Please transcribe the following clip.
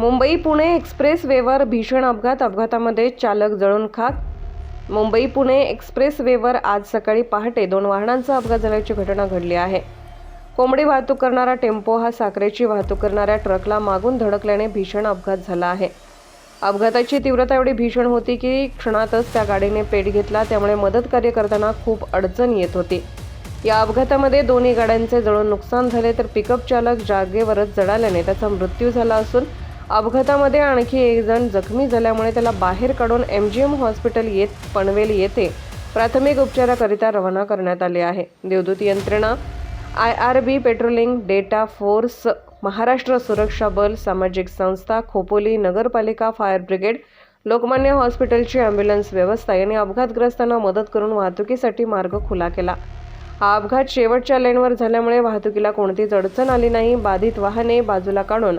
मुंबई पुणे एक्सप्रेसवेवर भीषण अपघात. अपघातामध्ये चालक जळून खाक. मुंबई पुणे एक्सप्रेस वेवर आज सकाळी पहाटे दोन वाहनांचा अपघात झाल्याची घटना घडली आहे. कोंबडी वाहतूक करणारा टेम्पो हा साखरेची वाहतूक करणाऱ्या ट्रकला मागून धडकल्याने भीषण अपघात झाला आहे. अपघाताची तीव्रता एवढी भीषण होती की क्षणातच त्या गाडीने पेट घेतला. त्यामुळे मदत कार्य करताना खूप अडचण येत होती. या अपघातामध्ये दोन्ही गाड्यांचे जळून नुकसान झाले. तर पिकअप चालक जागेवरच जळाल्याने त्याचा मृत्यू झाला असून अपघातामध्ये आणखी एक जण जखमी झाल्यामुळे त्याला बाहेर काढून एम जी एम हॉस्पिटल येत पनवेल येथे प्राथमिक उपचाराकरिता रवाना करण्यात आले आहे. देवदूत यंत्रणा I R B patrolling data force Maharashtra सुरक्षा बल सामाजिक संस्था खोपोली नगरपालिका फायर ब्रिगेड लोकमान्य हॉस्पिटलची ॲम्ब्युलन्स व्यवस्था यांनी अपघातग्रस्तांना मदत करून वाहतुकीसाठी मार्ग खुला केला. हा अपघात शेवटच्या लेनवर झाल्यामुळे वाहतुकीला कोणतीच अडचण आली नाही. बाधित वाहने बाजूला काढून